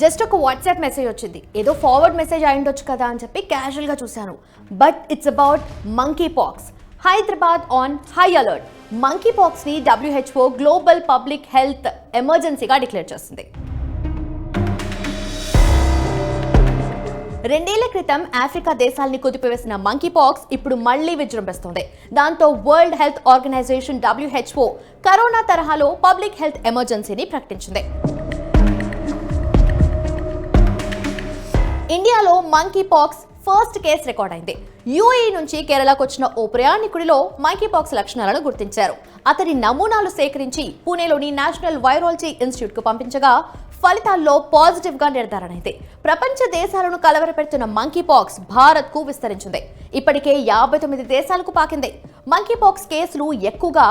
Just ఒక WhatsApp message వచ్చింది. ఏదో ఫార్వర్డ్ మెసేజ్ అయి ఉండొచ్చు కదా అని చెప్పి క్యాజువల్గా చూశాను. But it's about monkeypox Hyderabad on high alert monkey పాక్స్ని డబ్ల్యూహెచ్ఓ గ్లోబల్ పబ్లిక్ హెల్త్ ఎమర్జెన్సీగా డిక్లేర్ చేస్తుంది. రెండేళ్ళ క్రితం ఆఫ్రికా దేశాల్ని కుదిపివేసిన మంకీ పాక్స్ ఇప్పుడు మళ్ళీ విజృంభిస్తుంది. దాంతో world health organisation WHO corona తరహాలో పబ్లిక్ హెల్త్ ఎమర్జెన్సీని ప్రకటించింది. ఇండియాలో monkeypox first case record అయింది యూఏఈ నుంచి కేరళకు వచ్చిన ఓ ప్రయాణికుడిలో మంకీ పాక్స్ లక్షణాలను గుర్తించారు. అతని నమూనాలు సేకరించి పూణేలోని నేషనల్ వైరాలజీ ఇన్స్టిట్యూట్కు పంపించగా ఫలితాల్లో పాజిటివ్గా నిర్ధారణ అయింది. ప్రపంచ దేశాలను కలవరపెడుతున్న మంకీ పాక్స్ భారత్కు విస్తరించింది. ఇప్పటికే యాభై తొమ్మిది దేశాలకు పాకింది. మంకీపాక్స్ కేసులు ఎక్కువగా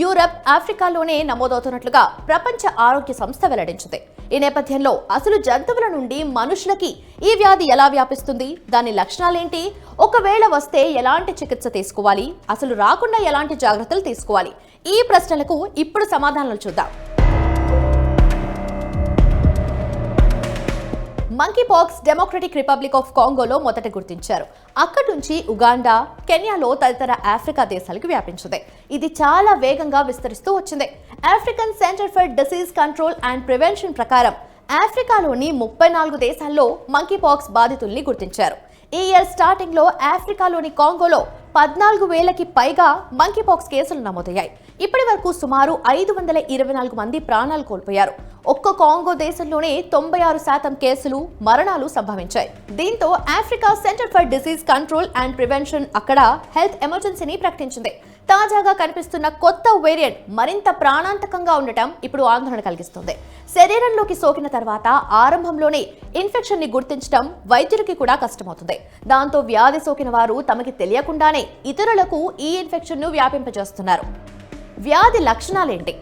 యూరప్ ఆఫ్రికాలోనే నమోదవుతున్నట్లుగా ప్రపంచ ఆరోగ్య సంస్థ వెల్లడించింది. ఈ నేపథ్యంలో అసలు జంతువుల నుండి మనుషులకి ఈ వ్యాధి ఎలా వ్యాపిస్తుంది? దాని లక్షణాలేంటి? ఒకవేళ వస్తే ఎలాంటి చికిత్స తీసుకోవాలి? అసలు రాకుండా ఎలాంటి జాగ్రత్తలు తీసుకోవాలి? ఈ ప్రశ్నలకు ఇప్పుడు సమాధానాలు చూద్దాం. Monkeypox democratic republic of కాంగోలో మొదట గుర్తించారు. అక్కడి నుంచి ఉగాండా కెన్యాలో తదితర ఆఫ్రికా దేశాలకు వ్యాపించింది. ఇది చాలా వేగంగా విస్తరిస్తూ వచ్చింది. African centre for disease control and prevention ప్రకారం ఆఫ్రికాలోని ముప్పై నాలుగు దేశాల్లో మంకీ పాక్స్ బాధితుల్ని గుర్తించారు. ఈ ఇయర్ స్టార్టింగ్లో ఆఫ్రికాలోని కాంగోలో పద్నాలుగు వేలకి పైగా మంకీ పాక్స్ కేసులు నమోదయ్యాయి. ఇప్పటి వరకు సుమారు ఐదు వందల ఇరవై నాలుగు మంది ప్రాణాలు కోల్పోయారు. ఒక్క కాంగో దేశంలోనే తొంభై ఆరు శాతం కేసులు మరణాలు సంభవించాయి. దీంతో Africa centre for disease control and prevention అక్కడ హెల్త్ ఎమర్జెన్సీని ప్రకటించింది. తాజాగా కనిపిస్తున్న కొత్త వేరియంట్ మరింత ప్రాణాంతకంగా ఉండటం ఇప్పుడు ఆందోళన కలిగిస్తుంది. శరీరంలోకి సోకిన తర్వాత ఆరంభంలోనే ఇన్ఫెక్షన్ని గుర్తించడం వైద్యుడికి కూడా కష్టమవుతుంది. దాంతో వ్యాధి సోకిన వారు తమకి తెలియకుండానే ఇతరులకు ఈ ఇన్ఫెక్షన్ను వ్యాపింపజేస్తున్నారు. వ్యాధి లక్షణాలేంటి?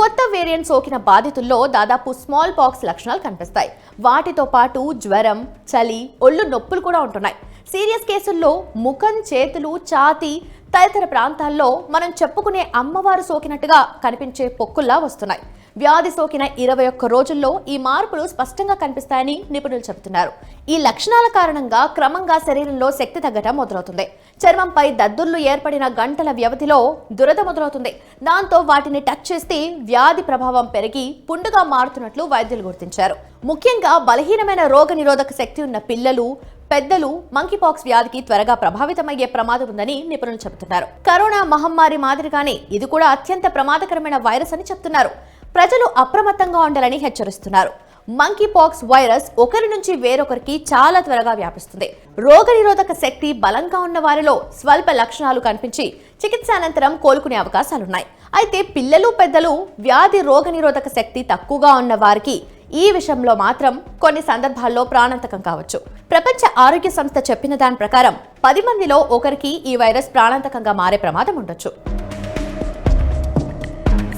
కొత్త వేరియంట్ సోకిన బాధితుల్లో దాదాపు స్మాల్ పాక్స్ లక్షణాలు కనిపిస్తాయి. వాటితో పాటు జ్వరం చలి ఒళ్ళు నొప్పులు కూడా ఉంటున్నాయి. సీరియస్ కేసుల్లో ముఖం చేతులు ఛాతీ తదితర ప్రాంతాల్లో మనం చెప్పుకునే అమ్మవారు సోకినట్టుగా కనిపించే పొక్కుల్లా వస్తున్నాయి. వ్యాధి సోకిన ఇరవై ఒక్క రోజుల్లో ఈ మార్పులు స్పష్టంగా కనిపిస్తాయని నిపుణులు చెబుతున్నారు. ఈ లక్షణాల కారణంగా క్రమంగా శరీరంలో శక్తి తగ్గటం మొదలవుతుంది. చర్మంపై దద్దుర్లు ఏర్పడిన గంటల వ్యవధిలో దురద మొదలవుతుంది. దాంతో వాటిని టచ్ చేస్తే వ్యాధి ప్రభావం పెరిగి పుండుగా మారుతున్నట్లు వైద్యులు గుర్తించారు. ముఖ్యంగా బలహీనమైన రోగ నిరోధక శక్తి ఉన్న పిల్లలు పెద్దలు మంకీపాక్స్ వ్యాధికి త్వరగా ప్రభావితమయ్యే ప్రమాదం ఉందని నిపుణులు చెబుతున్నారు. కరోనా మహమ్మారి మాదిరిగానే ఇది కూడా అత్యంత ప్రమాదకరమైన వైరస్ అని చెప్తున్నారు. ప్రజలు అప్రమత్తంగా ఉండాలని హెచ్చరిస్తున్నారు. మంకీ పాక్స్ వైరస్ ఒకరి నుంచి వేరొకరికి చాలా త్వరగా వ్యాపిస్తుంది. రోగనిరోధక శక్తి బలంగా ఉన్న వారిలో స్వల్ప లక్షణాలు కనిపించి చికిత్స అనంతరం కోలుకునే అవకాశాలున్నాయి. అయితే పిల్లలు పెద్దలు వ్యాధి రోగనిరోధక శక్తి తక్కువగా ఉన్న వారికి ఈ విషయంలో మాత్రం కొన్ని సందర్భాల్లో ప్రాణాంతకం కావచ్చు. ప్రపంచ ఆరోగ్య సంస్థ చెప్పిన దాని ప్రకారం పది మందిలో ఒకరికి ఈ వైరస్ ప్రాణాంతకంగా మారే ప్రమాదం ఉండొచ్చు.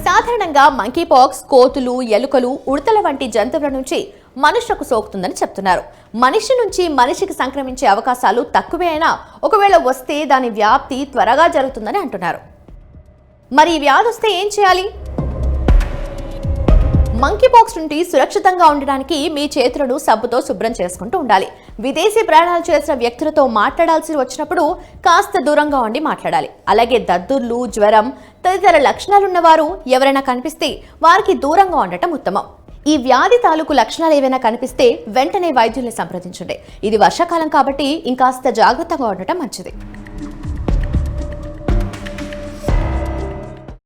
సాధారణంగా మంకీ పాక్స్ కోతులు ఎలుకలు ఉడతల వంటి జంతువుల నుంచి మనుషులకు సోకుతుందని చెప్తున్నారు. మనిషి నుంచి మనిషికి సంక్రమించే అవకాశాలు తక్కువే అయినా ఒకవేళ వస్తే దాని వ్యాప్తి త్వరగా జరుగుతుందని అంటున్నారు. మరి ఈ వ్యాధి వస్తే ఏం చేయాలి? మంకీ పాక్స్ నుండి సురక్షితంగా ఉండడానికి మీ చేతులను సబ్బుతో శుభ్రం చేసుకుంటూ ఉండాలి. విదేశీ ప్రయాణాలు చేసిన వ్యక్తులతో మాట్లాడాల్సి వచ్చినప్పుడు కాస్త దూరంగా ఉండి మాట్లాడాలి. అలాగే దద్దుర్లు జ్వరం తదితర లక్షణాలున్నవారు ఎవరైనా కనిపిస్తే వారికి దూరంగా ఉండటం ఉత్తమం. ఈ వ్యాధి తాలూకు లక్షణాలు ఏవైనా కనిపిస్తే వెంటనే వైద్యుల్ని సంప్రదించండి. ఇది వర్షాకాలం కాబట్టి ఇంకాస్త జాగ్రత్తగా ఉండటం మంచిది.